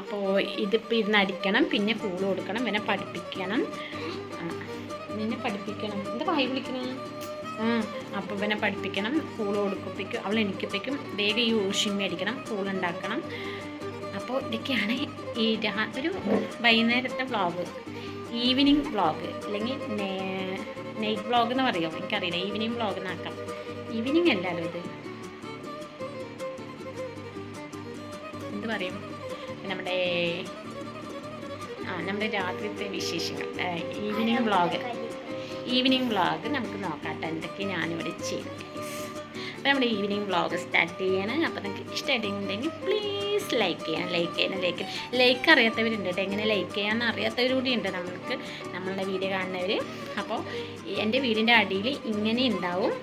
അപ്പോൾ ഇതിപ്പോൾ ഇരുന്ന് അടിക്കണം പിന്നെ കൂൾ കൊടുക്കണം പിന്നെ പഠിപ്പിക്കണം. നിന്നെ പഠിപ്പിക്കണം. എന്താ വായി വിളിക്കണേ? അപ്പോൾ പിന്നെ പഠിപ്പിക്കണം കൂൾ കൊടുക്കുമ്പോഴേക്കും അവൾ എനിക്കപ്പോഴേക്കും വേഗം ഈ ഊഷിമ്മി അടിക്കണം കൂളുണ്ടാക്കണം അപ്പോൾ ഇതൊക്കെയാണ് ഈ ഒരു വൈകുന്നേരത്തെ വ്ലോഗ് ഈവനിങ് വ്ളോഗ് അല്ലെങ്കിൽ നൈറ്റ് വ്ളോഗ് എന്ന് പറയുമോ എനിക്കറിയില്ല. ഈവനിങ് വ്ളോഗ് എന്നാക്കാം ഈവനിങ് അല്ലല്ലോ ഇത്. എന്ത് പറയും? നമ്മുടെ ആ നമ്മുടെ രാത്രിത്തെ വിശേഷങ്ങൾ. ഈവനിങ് വ്ളോഗ് ഈവനിങ് വ്ളോഗ് നമുക്ക് നോക്കാട്ടോ എന്തൊക്കെ ഞാനിവിടെ ചെയ്യും അപ്പോൾ നമ്മുടെ ഈവനിങ് വ്ളോഗ് സ്റ്റാർട്ട് ചെയ്യണം. അപ്പോൾ നിങ്ങൾക്ക് ഇഷ്ടമായിട്ടുണ്ടെങ്കിൽ പ്ലീസ് ലൈക്ക് ചെയ്യണം ലൈക്ക് ചെയ്യണം ലൈക്ക് ലൈക്ക് അറിയാത്തവരുണ്ട് കേട്ടോ. എങ്ങനെ ലൈക്ക് ചെയ്യാമെന്ന് അറിയാത്തവർ കൂടി ഉണ്ട് നമ്മൾക്ക് നമ്മളുടെ വീഡിയോ കാണുന്നവർ അപ്പോൾ എന്റെ വീടിന്റെ അടിയിൽ ഇങ്ങനെ ഉണ്ടാവും.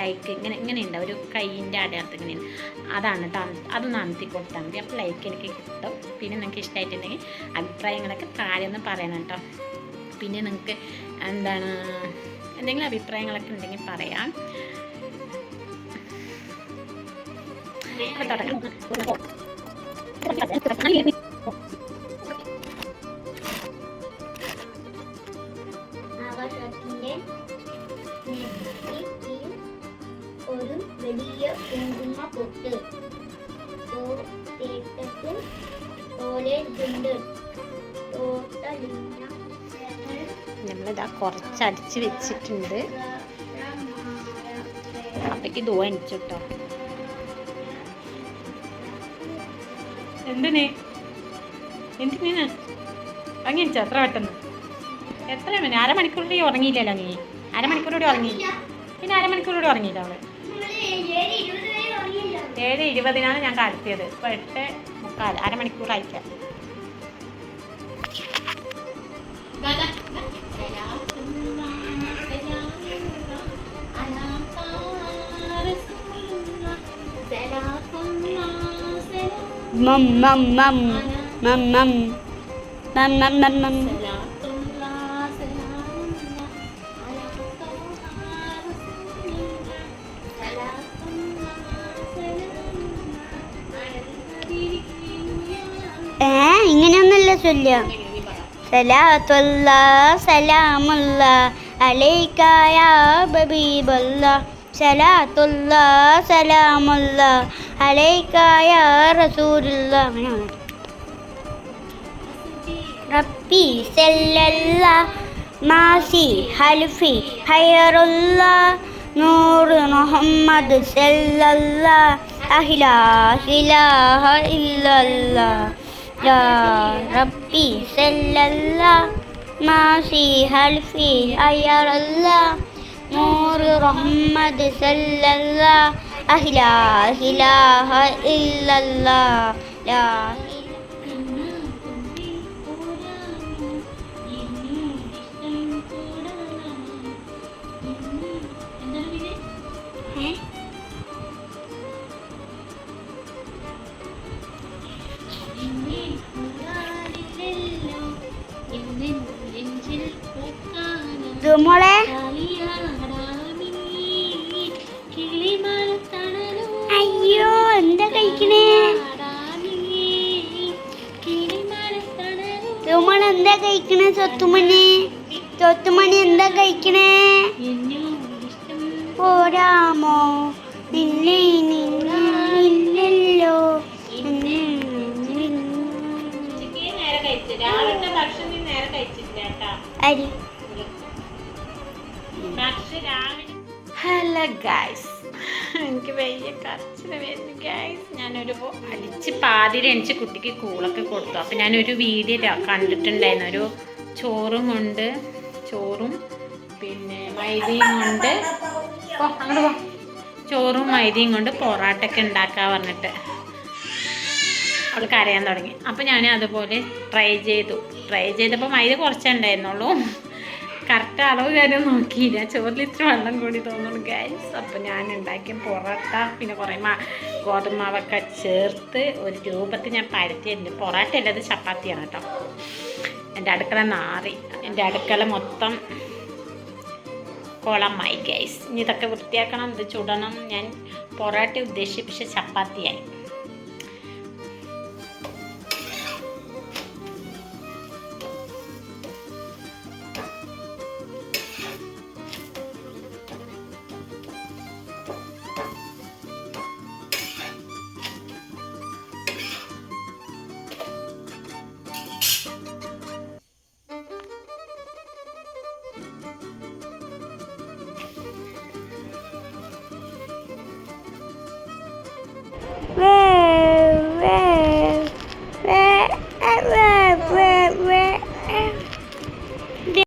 ലൈക്ക് ഇങ്ങനെ ഇങ്ങനെ ഉണ്ടാവും. ഒരു കൈയിന്റെ അടയാളത്ത് ഇങ്ങനെ അതാണ് അതൊന്ന് അമർത്തി കൊടുത്താൽ മതി. അപ്പോൾ ലൈക്ക് എനിക്ക് കിട്ടും. പിന്നെ നിങ്ങൾക്ക് ഇഷ്ടമായിട്ടുണ്ടെങ്കിൽ അഭിപ്രായങ്ങളൊക്കെ താഴെ ഒന്ന് പറയണം കേട്ടോ. പിന്നെ നിങ്ങൾക്ക് എന്താണ് എന്തെങ്കിലും അഭിപ്രായങ്ങളൊക്കെ ഉണ്ടെങ്കിൽ പറയാം. തുടങ്ങാം ഒരു വലിയ കുങ്കുമ പൊട്ട്. തേട്ടത്തിൽ തോലേറ്റുണ്ട് തോട്ടലിഞ്ഞ നമ്മളിതാ കുറച്ച് അടിച്ച് വെച്ചിട്ടുണ്ട്. അപ്പയ്ക്ക് ദോ അടിച്ചു കേട്ടോ എന്തിനെ? എന്തിനാ അങ്ങനെ എത്ര പെട്ടെന്ന്? എത്ര മണി അരമണിക്കൂറിലൂടെ ഉറങ്ങിയില്ലല്ലോ നീ അരമണിക്കൂറിലൂടെ ഉറങ്ങി. പിന്നെ അരമണിക്കൂറിലൂടെ ഉറങ്ങിയില്ല അവൾ. ഏഴ് ഇരുപതിനാണ് ഞാൻ കാലത്തിയത് ഇപ്പോൾ എട്ട് മുക്കാൽ അരമണിക്കൂറായില്ല? മം മം മം മം മം മം മം മം മം ചൊല്ലുക സലാത്തുള്ള സലാമുള്ള അലൈക്ക യാ ഹബീബല്ല സലാത്തുള്ള സലാമുള്ള അലൈക്ക യാ റസൂലുള്ള. റബ്ബി സല്ലല്ല മാസി ഹൽഫി ഹൈറുള്ള നൂറ് മുഹമ്മദ് സല്ലല്ല അഹിലാ ഇല്ലല്ലാ. يا ربي صلى الله ما في هل في أير الله نور محمد صلى الله أهلا إله إلا الله لا മോളെ. അയ്യോ എന്താ കഴിക്കണേ? സൊത്തുമണ എന്താ കഴിക്കണേ സൊത്തുമണി സൊത്തുമണി എന്താ കഴിക്കണേ? പോരാമോ? നിന്നെ നിന്നില്ലല്ലോ അരി. ഹലോ ഗൈസ് എനിക്ക് വലിയ കരച്ചിൽ വരുന്നു ഗൈസ് ഞാനൊരു അടിച്ച് പാതിരി അടിച്ച് കുട്ടിക്ക് കൂളൊക്കെ കൊടുത്തു. അപ്പം ഞാനൊരു വീഡിയോ കണ്ടിട്ടുണ്ടായിരുന്നു. ഒരു ചോറും ഉണ്ട് ചോറും പിന്നെ മൈദയും കൊണ്ട് ഓ അങ്ങോട്ട് പോ. ചോറും മൈദയും കൊണ്ട് പൊറാട്ടൊക്കെ ഉണ്ടാക്കാൻ പറഞ്ഞിട്ട്. അവൾ കരയാൻ തുടങ്ങി. അപ്പോൾ ഞാൻ അതുപോലെ ട്രൈ ചെയ്തു. ട്രൈ ചെയ്തപ്പോൾ മൈദ കുറച്ചേ ഉണ്ടായിരുന്നുള്ളൂ. കറക്റ്റ് അളവ് കാര്യം നോക്കിയില്ല. ചോറിൽ ഇത്ര വെള്ളം കൂടി തോന്നുന്നു ഗൈസ് അപ്പോൾ ഞാൻ ഉണ്ടാക്കിയ പൊറോട്ട പിന്നെ കുറേ മാ ഗോതമ്പാവൊക്കെ ചേർത്ത് ഒരു രൂപത്തിൽ ഞാൻ പരത്തിയിട്ടുണ്ട്. പൊറോട്ട അല്ലാതെ ചപ്പാത്തിയാണ് കേട്ടോ. എന്റെ അടുക്കള നാറി. എന്റെ അടുക്കള മൊത്തം കുളമായി ഗൈസ് ഇനി ഇതൊക്കെ വൃത്തിയാക്കണം ഇത് ചുടണം. ഞാൻ പൊറോട്ട ഉദ്ദേശിച്ച് പക്ഷെ ചപ്പാത്തിയായി. 喂。